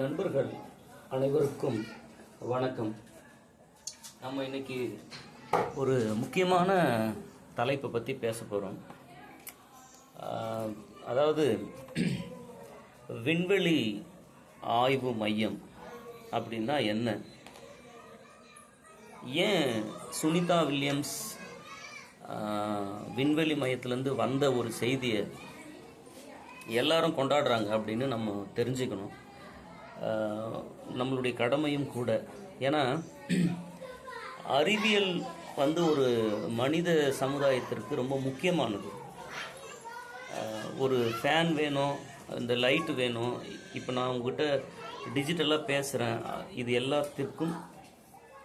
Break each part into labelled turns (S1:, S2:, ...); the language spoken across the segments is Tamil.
S1: நண்பர்கள் அனைவருக்கும் வணக்கம். நம்ம இன்னைக்கு ஒரு முக்கியமான தலைப்பை பற்றி பேச போகிறோம் அதாவது விண்வெளி ஆய்வு மையம் அப்படின்னா என்ன? ஏன் சுனிதா வில்லியம்ஸ் விண்வெளி மையத்திலேருந்து வந்த ஒரு செய்தியை எல்லாரும் கொண்டாடுறாங்க அப்படின்னு நம்ம தெரிஞ்சுக்கணும். நம்மளுடைய கடமையும் கூட. ஏன்னா அறிவியல் வந்து ஒரு மனித சமுதாயத்திற்கு ரொம்ப முக்கியமானது. ஒரு ஃபேன் வேணும் இந்த லைட்டு வேணும். இப்போ நான் உங்ககிட்ட டிஜிட்டலாக பேசுகிறேன் இது எல்லாத்திற்கும்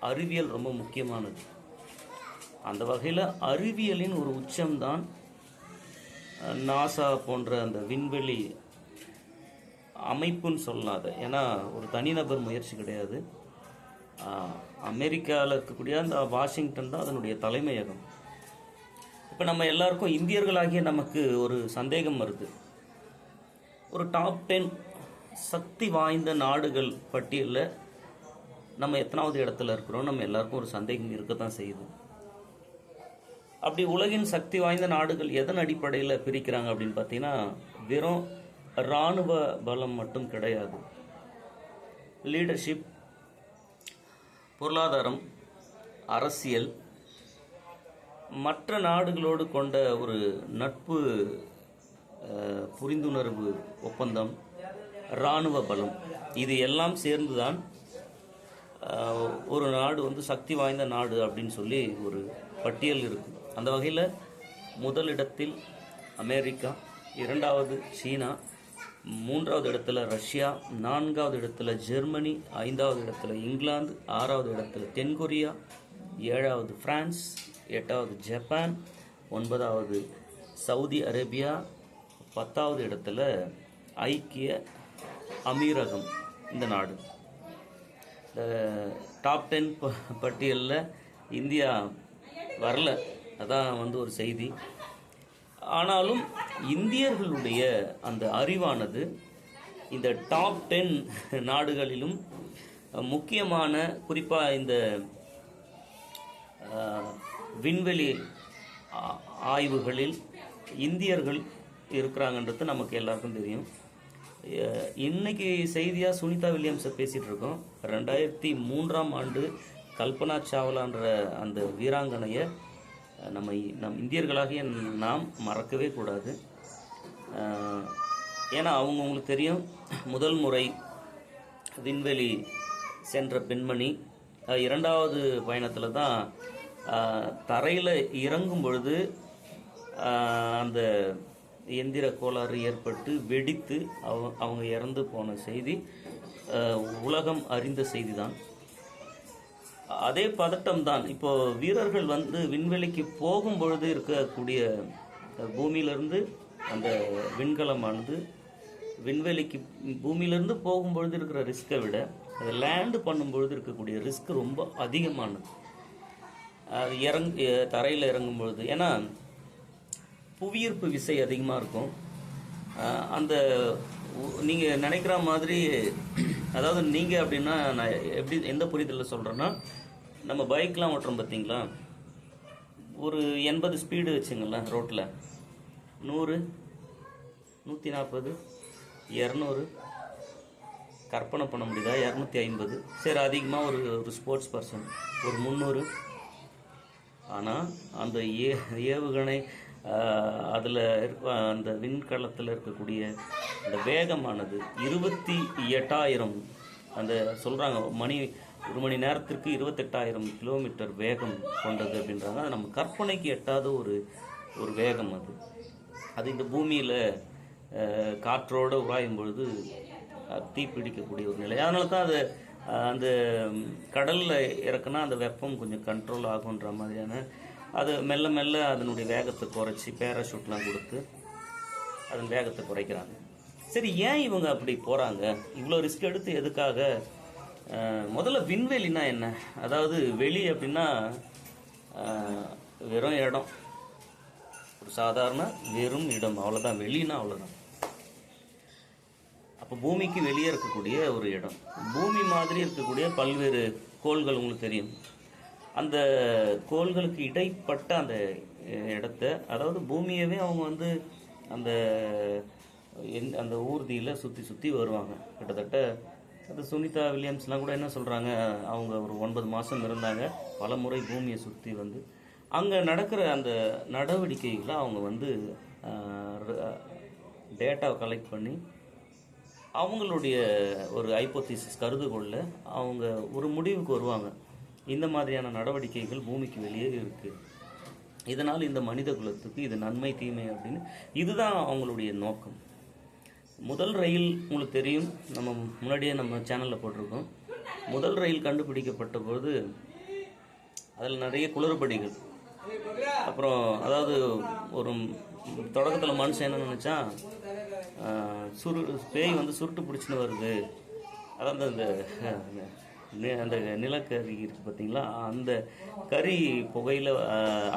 S1: அறிவியல் ரொம்ப முக்கியமானது. அந்த வகையில் அறிவியலின் ஒரு உச்சம்தான் நாசா போன்ற அந்த விண்வெளி அமைப்புன்னு சொல்லலாம் அதை. ஏன்னா ஒரு தனிநபர் முயற்சி கிடையாது. அமெரிக்காவில் இருக்கக்கூடிய அந்த வாஷிங்டன் தான் அதனுடைய தலைமையகம். இப்போ நம்ம எல்லாருக்கும் இந்தியர்களாகிய நமக்கு ஒரு சந்தேகம் வருது. ஒரு டாப் டென் சக்தி வாய்ந்த நாடுகள் பட்டியலில் நம்ம எத்தனாவது இடத்துல இருக்கிறோம்? நம்ம எல்லாருக்கும் ஒரு சந்தேகம் இருக்க தான் செய்யுது. அப்படி உலகின் சக்தி வாய்ந்த நாடுகள் எதன் அடிப்படையில் பிரிக்கிறாங்க அப்படின்னு பார்த்தீங்கன்னா வெறும் இராணுவ பலம் மட்டும் கிடையாது. லீடர்ஷிப் பொருளாதாரம் அரசியல் மற்ற நாடுகளோடு கொண்ட ஒரு நட்பு புரிந்துணர்வு ஒப்பந்தம் இராணுவ பலம். இது எல்லாம் சேர்ந்துதான் ஒரு நாடு வந்து சக்தி வாய்ந்த நாடு அப்படின்னு சொல்லி ஒரு பட்டியல் இருக்கு. அந்த வகையில் முதலிடத்தில் அமெரிக்கா இரண்டாவது சீனா மூன்றாவது இடத்துல ரஷ்யா நான்காவது இடத்துல ஜெர்மனி ஐந்தாவது இடத்துல இங்கிலாந்து ஆறாவது இடத்துல தென்கொரியா ஏழாவது ஃப்ரான்ஸ் எட்டாவது ஜப்பான் ஒன்பதாவது சவுதி அரேபியா பத்தாவது இடத்துல ஐக்கிய அமீரகம் இந்த நாடு. இந்த டாப் டென் பட்டியலில் இந்தியா வரல. அதான் வந்து ஒரு செய்தி. ஆனாலும் இந்தியர்களுடைய அந்த அறிவானது இந்த டாப் டென் நாடுகளிலும் முக்கியமான குறிப்பாக இந்த விண்வெளி ஆய்வுகளில் இந்தியர்கள் இருக்கிறாங்கன்றது நமக்கு எல்லாருக்கும் தெரியும். இன்னைக்கு செய்தியாக சுனிதா வில்லியம்ஸை பேசிகிட்டு இருக்கோம். ரெண்டாயிரத்தி மூன்றாம் ஆண்டு கல்பனா சாவ்லான்ற அந்த வீராங்கனையை நம்ம நம் இந்தியர்களாகிய நாம் மறக்கவே கூடாது. ஏன்னா அவங்கவுங்களுக்கு தெரியும் முதல் முறை விண்வெளி சென்ற பெண்மணி இரண்டாவது பயணத்தில் தான் தரையில் இறங்கும் பொழுது அந்த எந்திர கோளாறு ஏற்பட்டு வெடித்து அவங்க இறந்து போன செய்தி உலகம் அறிந்த செய்தி தான் அதே பதட்டம் தான். இப்போ வீரர்கள் வந்து விண்வெளிக்கு போகும் பொழுது இருக்கக்கூடிய பூமியிலிருந்து அந்த விண்கலமானது விண்வெளிக்கு பூமியிலிருந்து போகும்பொழுது இருக்கிற ரிஸ்க்கை விட அதை லேண்டு பண்ணும்பொழுது இருக்கக்கூடிய ரிஸ்க் ரொம்ப அதிகமானது. அது இறங் தரையில் இறங்கும் பொழுது. ஏன்னா புவியீர்ப்பு விசை அதிகமாக இருக்கும். அந்த நீங்கள் நினைக்கிற மாதிரி அதாவது நீங்கள் அப்படின்னா நான் எப்படி எந்த புரிதலில் சொல்கிறேன்னா நம்ம பைக்லாம் ஓட்டுறோம் பார்த்தீங்களா ஒரு எண்பது ஸ்பீடு வச்சுங்களேன் ரோட்டில் நூறு நூற்றி நாற்பது இரநூறு. கற்பனை பண்ண முடியுதா? இரநூத்தி ஐம்பது. சரி அதிகமாக ஒரு ஒரு ஸ்போர்ட்ஸ் பர்சன் ஒரு முந்நூறு. ஆனால் அந்த ஏ ஏவுகணை அதில் இருக்க அந்த விண்கலத்தில் இருக்கக்கூடிய அந்த வேகமானது இருபத்தி எட்டாயிரம் அந்த சொல்கிறாங்க மணி ஒரு மணி நேரத்திற்கு இருபத்தெட்டாயிரம் கிலோமீட்டர் வேகம் கொண்டது அப்படின்றாங்க அது நம்ம கற்பனைக்கு எட்டாத ஒரு ஒரு வேகம் அது. அது இந்த பூமியில் காற்றோடு உராயும் பொழுது அஹ், தீப்பிடிக்கக்கூடிய ஒரு நிலை. அதனால தான் அது அந்த கடலில் இறக்குனா அந்த வெப்பம் கொஞ்சம் கண்ட்ரோல் ஆகுன்ற மாதிரியான அது மெல்ல மெல்ல அதனுடைய வேகத்தை குறைச்சி பேராஷூட்லாம் கொடுத்து அதன் வேகத்தை குறைக்கிறாங்க. சரி ஏன் இவங்க அப்படி போகிறாங்க இவ்வளோ ரிஸ்க் எடுத்து எதுக்காக? முதல்ல விண்வெளினா என்ன? அதாவது வெளி அப்படின்னா வெறும் இடம். ஒரு சாதாரண வெறும் இடம். அவ்வளோதான் வெளினா அவ்வளோதான் அப்போ பூமிக்கு வெளியே இருக்கக்கூடிய ஒரு இடம். பூமி மாதிரி இருக்கக்கூடிய பல்வேறு கோள்கள் உங்களுக்கு தெரியும். அந்த கோள்களுக்கு இடைப்பட்ட அந்த இடத்த அதாவது பூமியவே அவங்க வந்து அந்த எந் அந்த ஊர்தியில் சுற்றி சுற்றி வருவாங்க. கிட்டத்தட்ட அது சுனிதா வில்லியம்ஸ்லாம் கூட என்ன சொல்கிறாங்க அவங்க ஒரு ஒன்பது மாதம் இருந்தாங்க. பல முறை பூமியை சுற்றி வந்து அங்கே நடக்கிற அந்த நடவடிக்கைகளை அவங்க வந்து டேட்டாவை கலெக்ட் பண்ணி அவங்களுடைய ஒரு ஐப்போத்திசிஸ் கருதுகொள்ள அவங்க ஒரு முடிவுக்கு வருவாங்க. இந்த மாதிரியான நடவடிக்கைகள் பூமிக்கு வெளியே இருக்குது இதனால் இந்த மனித குலத்துக்கு இது நன்மை தீமை அப்படின்னு இதுதான் அவங்களுடைய நோக்கம். முதல் ரயில் உங்களுக்கு தெரியும். நம்ம முன்னாடியே நம்ம சேனலில் போட்டிருக்கோம். முதல் ரயில் கண்டுபிடிக்கப்பட்ட பொழுது அதில் நிறைய குளறுபடிகள். அப்புறம் அதாவது ஒரு தொடக்கத்தில் மனுஷன் என்ன நினச்சா சுரு பேய் வந்து சுருட்டு பிடிச்சின்னு வருது. அதாவது அந்த அந்த நிலக்கரி இருக்குது பார்த்தீங்களா அந்த கறி புகையில்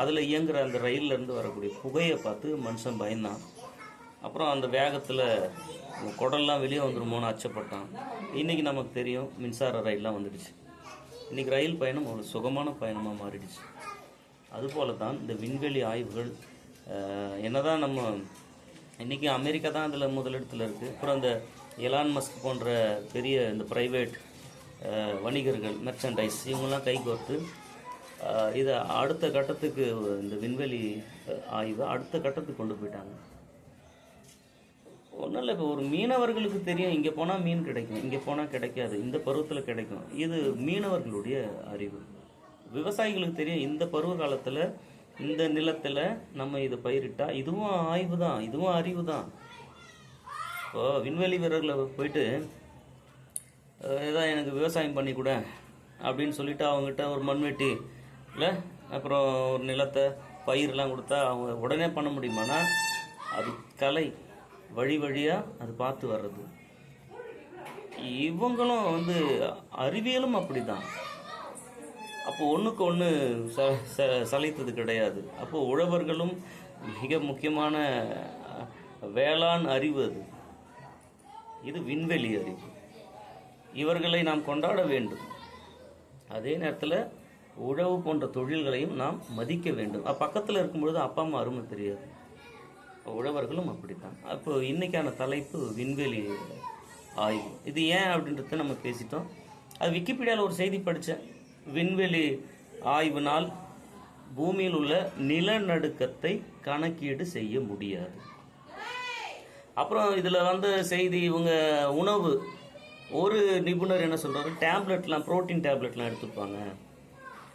S1: அதில் இயங்குற அந்த ரயிலிருந்து இருந்து வரக்கூடிய புகையை பார்த்து மனுஷன் பயந்தான். அப்புறம் அந்த வேகத்தில் குடல்லாம் வெளியே வந்துருமோன்னு அச்சப்பட்டான். இன்றைக்கி நமக்கு தெரியும் மின்சார ரயிலெலாம் வந்துடுச்சு. இன்றைக்கி ரயில் பயணம் ஒரு சுகமான பயணமாக மாறிடுச்சு. அதுபோல தான் இந்த விண்வெளி ஆய்வுகள் என்னதான் நம்ம இன்றைக்கி அமெரிக்கா தான் அதில் முதலிடத்தில் இருக்குது அப்புறம் அந்த எலான் மஸ்க் போன்ற பெரிய இந்த ப்ரைவேட் வணிகர்கள் மெர்ச்சன்டைஸ் இவங்கெல்லாம் கைகோர்த்து இதை அடுத்த கட்டத்துக்கு இந்த விண்வெளி ஆய்வை அடுத்த கட்டத்துக்கு கொண்டு போயிட்டாங்க. ஒன்றும் இல்லை இப்போ ஒரு மீனவர்களுக்கு தெரியும் இங்கே போனால் மீன் கிடைக்கும் இங்கே போனால் கிடைக்காது இந்த பருவத்தில் கிடைக்கும். இது மீனவர்களுடைய அறிவு. விவசாயிகளுக்கு தெரியும் இந்த பருவ காலத்தில் இந்த நிலத்தில் நம்ம இதை பயிரிட்டால் இதுவும் ஆய்வு தான் இதுவும் அறிவு தான். இப்போ விண்வெளி வீரர்களை போயிட்டு ஏதோ எனக்கு விவசாயம் பண்ணி கொடு அப்படின்னு சொல்லிட்டு அவங்ககிட்ட ஒரு மண்வெட்டி இல்லை அப்புறம் ஒரு நிலத்தை பயிரெலாம் கொடுத்தா அவங்க உடனே பண்ண முடியுமானா அது கலை. வழி வழியாக அது பார்த்து வர்றது. இவங்களும் வந்து அறிவியலும் அப்படிதான். அப்போ ஒன்றுக்கு ஒன்று ச ச சளைத்தது கிடையாது. அப்போது உழவர்களும் மிக முக்கியமான வேளாண் அறிவு அது. இது விண்வெளி அறிவு. இவர்களை நாம் கொண்டாட வேண்டும். அதே நேரத்தில் உழவு போன்ற தொழில்களையும் நாம் மதிக்க வேண்டும். பக்கத்தில் இருக்கும்பொழுது அப்பா அம்மா அருமை தெரியாது. உழவர்களும் அப்படித்தான். அப்போ இன்னைக்கான தலைப்பு விண்வெளி ஆய்வு. இது ஏன் அப்படின்றத நம்ம பேசிட்டோம். அது விக்கிபீடியாவில் ஒரு செய்தி படித்தேன் விண்வெளி ஆய்வினால் பூமியில் உள்ள நிலநடுக்கத்தை கணக்கீடு செய்ய முடியாது. அப்புறம் இதில் வந்து செய்தி இவங்க உணவு ஒரு நிபுணர் என்ன சொல்கிறாரு டேப்லெட்லாம் புரோட்டீன் டேப்லெட்லாம் எடுத்துப்பாங்க.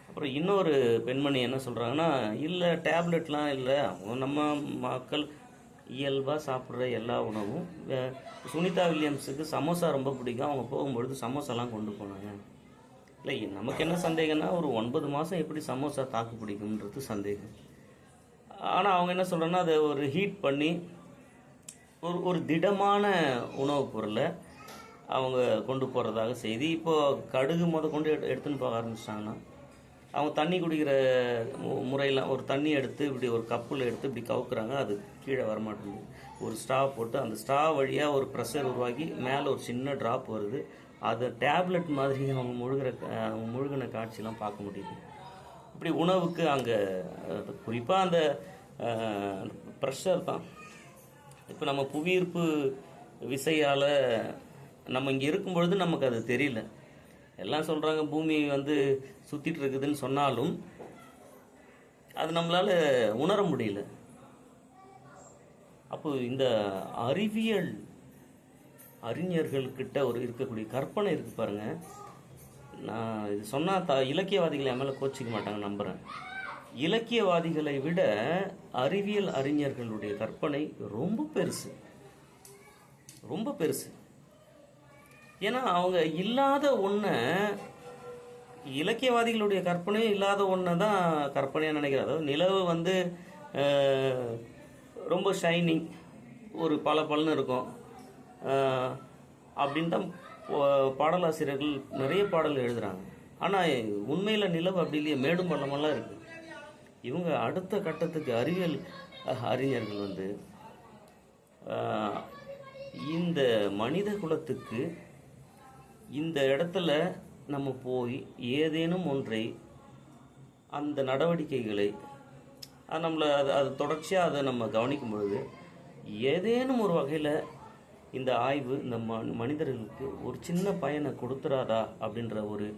S1: அப்புறம் இன்னொரு பெண்மணி என்ன சொல்கிறாங்கன்னா இல்லை டேப்லெட்லாம் இல்லை. நம்ம மக்கள் இயல்பாக சாப்பிட்ற எல்லா உணவும் சுனிதா வில்லியம்ஸுக்கு சமோசா ரொம்ப பிடிக்கும். அவங்க போகும்பொழுது சமோசாலாம் கொண்டு போனாங்க. இல்லை நமக்கு என்ன சந்தேகம்னா ஒரு ஒன்பது மாதம் எப்படி சமோசா தாக்கு பிடிக்கும்ன்றது சந்தேகம். ஆனால் அவங்க என்ன சொல்கிறாங்கன்னா அதை ஒரு ஹீட் பண்ணி ஒரு ஒரு திடமான உணவுப் பொருளை அவங்க கொண்டு போகிறதாக செய்தி. இப்போது கடுகு முத கொண்டு எடு எடுத்துன்னு போக ஆரம்பிச்சிட்டாங்கன்னா அவங்க தண்ணி குடிக்கிற மு- முறையெல்லாம் ஒரு தண்ணி எடுத்து இப்படி ஒரு கப்பில் எடுத்து இப்படி கவுக்குறாங்க அது கீழே வரமாட்டேங்குது. ஒரு ஸ்ட்ரா போட்டு அந்த ஸ்ட்ரா வழியாக ஒரு ப்ரெஷர் உருவாக்கி மேலே ஒரு சின்ன ட்ராப் வருது. அதை டேப்லெட் மாதிரி அவங்க முழுகிற அவங்க முழுகின காட்சிலாம் பார்க்க முடியுது. இப்படி உணவுக்கு அங்கே குறிப்பாக அந்த ப்ரெஷர் தான். இப்போ நம்ம புவியீர்ப்பு விசையால் நம்ம இங்கே இருக்கும் பொழுது நமக்கு அது தெரியல. எல்லாம் சொல்கிறாங்க பூமி வந்து சுற்றிட்டு இருக்குதுன்னு சொன்னாலும் அது நம்மளால் உணர முடியல. அப்போ இந்த அறிவியல் அறிஞர்கள்கிட்ட ஒரு இருக்கக்கூடிய கற்பனை இருக்கு பாருங்க. நான் இது சொன்னால் த இலக்கியவாதிகளை என் மேலே கோச்சிக்க மாட்டாங்க நம்புகிறேன் இலக்கியவாதிகளை விட அறிவியல் அறிஞர்களுடைய கற்பனை ரொம்ப பெருசு. ரொம்ப பெருசு. ஏன்னா அவங்க இல்லாத ஒன்றை இலக்கியவாதிகளுடைய கற்பனையும் இல்லாத ஒன்றை தான் கற்பனையாக நினைக்கிறேன் அதாவது நிலவு வந்து ரொம்ப ஷைனிங் ஒரு பல பலன்னு இருக்கும். அப்படின்னு தான் பாடலாசிரியர்கள் நிறைய பாடல் எழுதுகிறாங்க ஆனால் உண்மையில் நிலவு அப்படி இல்லையே மேடும் பள்ளமெல்லாம் இருக்குது இவங்க அடுத்த கட்டத்துக்கு அறிவியல் அறிஞர்கள் வந்து இந்த மனித குலத்துக்கு இந்த இடத்துல நம்ம போய் ஏதேனும் ஒன்றை அந்த நடவடிக்கைகளை அது நம்மளை அது அது தொடர்ச்சியாக அதை நம்ம கவனிக்கும் பொழுது ஏதேனும் ஒரு வகையில் இந்த ஆய்வு இந்த ம மனிதர்களுக்கு ஒரு சின்ன பயனை கொடுத்துறாதா அப்படின்ற ஒரு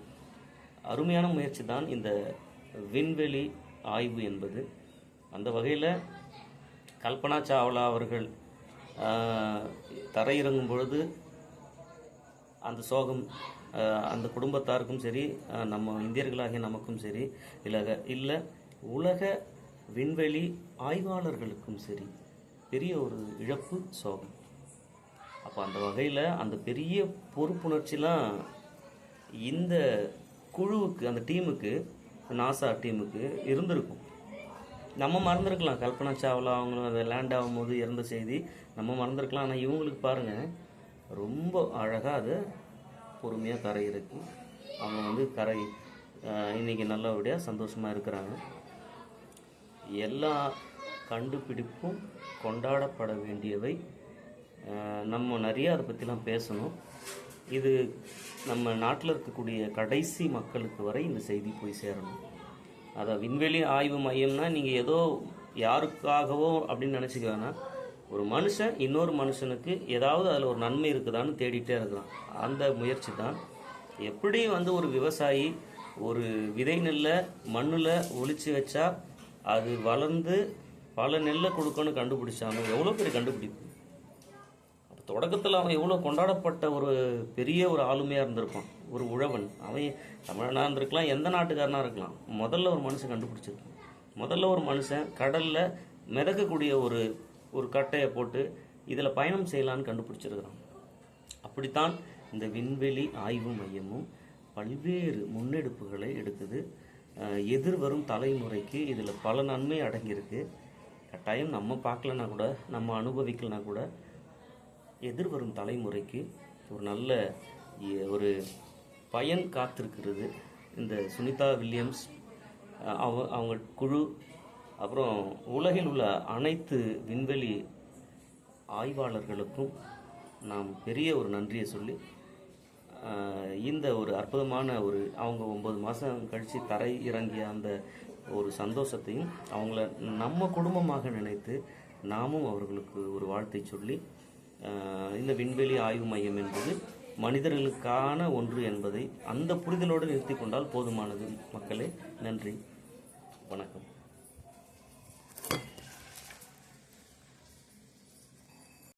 S1: அருமையான முயற்சி தான் இந்த விண்வெளி ஆய்வு என்பது. அந்த வகையில் கல்பனா சாவ்லா அவர்கள் தரையிறங்கும் பொழுது அந்த சோகம் அந்த குடும்பத்தாருக்கும் சரி நம்ம இந்தியர்களாகிய நமக்கும் சரி இல்லை இல்லை உலக விண்வெளி ஆய்வாளர்களுக்கும் சரி பெரிய ஒரு இழப்பு சோகம். அப்போ அந்த வகையில் அந்த பெரிய பொறுப்புணர்ச்சிலாம் இந்த குழுவுக்கு அந்த டீமுக்கு நாசா டீமுக்கு இருந்திருக்கும். நம்ம மறந்துருக்கலாம். கல்பனா சாவ்லா அவங்க அதை லேண்ட் ஆகும்போது இறந்த செய்தி நம்ம மறந்துருக்கலாம். ஆனால் இவங்களுக்கு பாருங்கள் ரொம்ப அழகாக அதை பொறுமையாக கரை இறக்கி அவங்க வந்து கரை இன்றைக்கி இன்னைக்கு நல்லபடியாக சந்தோஷமாக இருக்கிறாங்க. எல்லா கண்டுபிடிப்பும் கொண்டாடப்பட வேண்டியவை நம்ம நிறைய அதை பற்றிலாம் பேசணும். இது நம்ம நாட்டில் இருக்கக்கூடிய கடைசி மக்களுக்கு வரை இந்த செய்தி போய் சேரணும். அதை விண்வெளி ஆய்வு மையம்னா நீங்கள் ஏதோ யாருக்காகவோ அப்படின்னு நினச்சிக்க வேணாம் ஒரு மனுஷன் இன்னொரு மனுஷனுக்கு ஏதாவது அதில் ஒரு நன்மை இருக்குதான்னு தேடிட்டே இருக்கிறான். அந்த முயற்சி தான் எப்படி வந்து ஒரு விவசாயி ஒரு விதை நெல்லை மண்ணில் ஒழிச்சு வச்சா அது வளர்ந்து பல நெல்லை கொடுக்கணும்னு கண்டுபிடிச்சானோ எவ்வளோ பெரிய கண்டுபிடிப்பு? அப்போ தொடக்கத்தில் அவன் எவ்வளோ கொண்டாடப்பட்ட ஒரு பெரிய ஒரு ஆளுமையாக இருந்திருப்பான். ஒரு உழவன். அவன் தமிழனாக இருந்திருக்கலாம் எந்த நாட்டுக்காரனாக இருக்கலாம். முதல்ல ஒரு மனுஷன் கண்டுபிடிச்சிருக்கான். முதல்ல ஒரு மனுஷன் கடலில் மிதக்கக்கூடிய ஒரு ஒரு கட்டையை போட்டு இதில் பயணம் செய்யலான்னு கண்டுபிடிச்சிருக்கிறான் அப்படித்தான் இந்த விண்வெளி ஆய்வு மையமும் பல்வேறு முன்னெடுப்புகளை எடுக்குது எதிர்வரும் தலைமுறைக்கு இதில் பல நன்மை அடங்கியிருக்கு. கட்டாயம் நம்ம பார்க்கலனா கூட நம்ம அனுபவிக்கலனா கூட எதிர்வரும் தலைமுறைக்கு ஒரு நல்ல ஒரு பயன் காத்திருக்கிறது. இந்த சுனிதா வில்லியம்ஸ் அவ அவங்க குழு அப்புறம் உலகில் உள்ள அனைத்து விண்வெளி ஆய்வாளர்களுக்கும் நாம் பெரிய ஒரு நன்றியை சொல்லி இந்த ஒரு அற்புதமான ஒரு அவங்க ஒம்பது மாதம் கழித்து தரை இறங்கிய அந்த ஒரு சந்தோஷத்தையும் அவங்கள நம்ம குடும்பமாக நினைத்து நாமும் அவர்களுக்கு ஒரு வாழ்த்தை சொல்லி இந்த விண்வெளி ஆய்வு மையம் என்பது மனிதர்களுக்கான ஒன்று என்பதை அந்த புரிதலோடு நிறுத்தி கொண்டால் போதுமானது. மக்களே நன்றி. வணக்கம்.